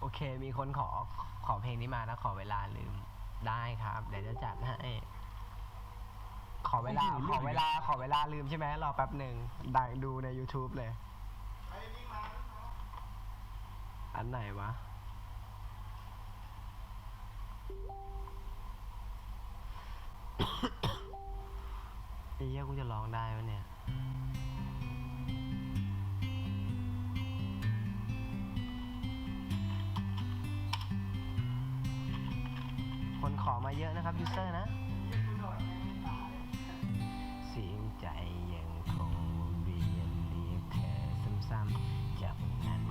โอเค มีคนขอขอเพลงนี้มานะขอเวลาลืมได้ครับ เดี๋ยวจะจัดให้ ขอเวลา ขอเวลา ขอเวลาลืมใช่ไหมรอแป๊บหนึ่งดังดูใน YouTube เลย อันไหนวะ ไอ้เหี้ยกูจะร้องได้ปะเนี่ย คนขอมาเยอะนะครับยูเซอร์นะ เสียงใจยังคงเวียนเรียกเธอซ้ำๆจากนั้น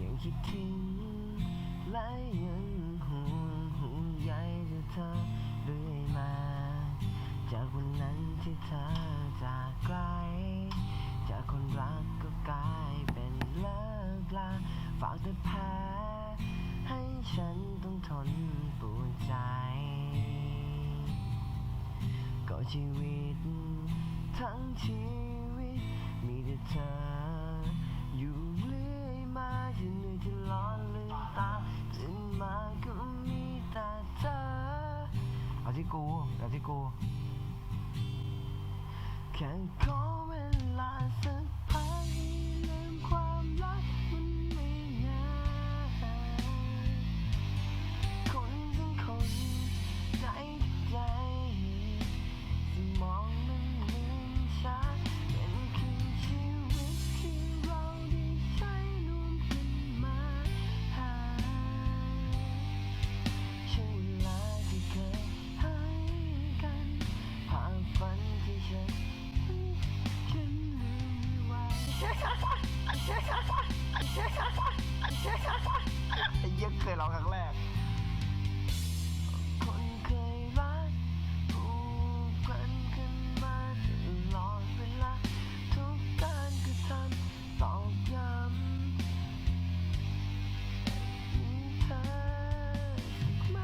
ยังคิดถึงและยังห่วงห่วงใยจะเธอเรื่อยมา จากวันนั้นที่เธอจากไกล จากคนรักก็กลายเป็นเลิกลาฝากแต่แพ้ ให้ฉันต้องทนปวดใจ ก็ชีวิต ทั้งชีวิต มีแต่เธอ อยู่เรื่อยมาจะเหนื่อยจะร้อนลืมตาตื่นมาก็มีแต่เธอ เอาที่กูเอาที่กูแค่ขอเว ไอ้เหี้ยเคยร้องครั้งแรก คนเคยรักผูกพันกันมาตลอดเวลา ทุกการกระทำตอกย้ำมีเธอสักไหม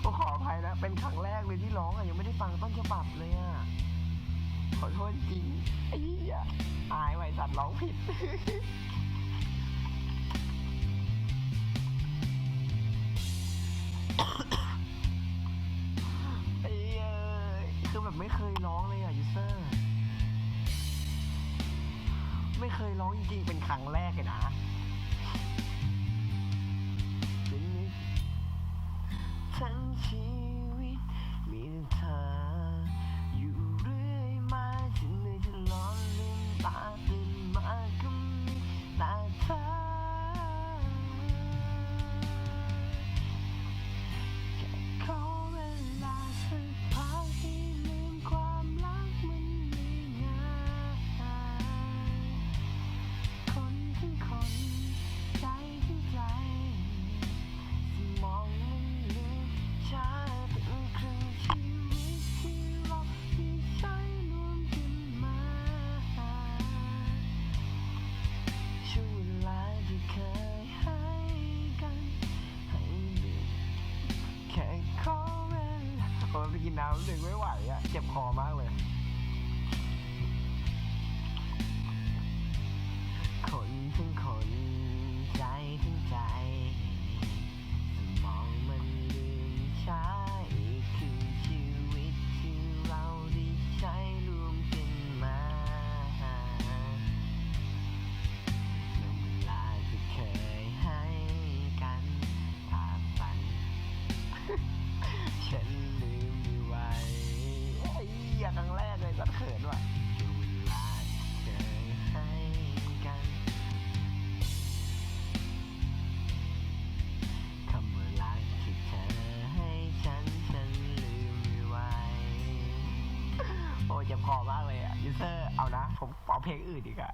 โอ้ขออภัยนะ เป็นครั้งแรกเลยที่ร้องอะยังไม่ได้ฟังต้นฉบับเลยอะขอโทษจริง สัตว์ร้องผิด ไอ้เอ้ยคือแบบไม่เคยร้องเลยอะยูเซอร์ ไม่เคยร้องจริงๆ เป็นครั้งแรกเลยนะเป็นชี นน้ำหนึ่งไม่ไหวอะเจ็บคอมากเลย นะ ผมเอาเพลงอื่นอีกอะ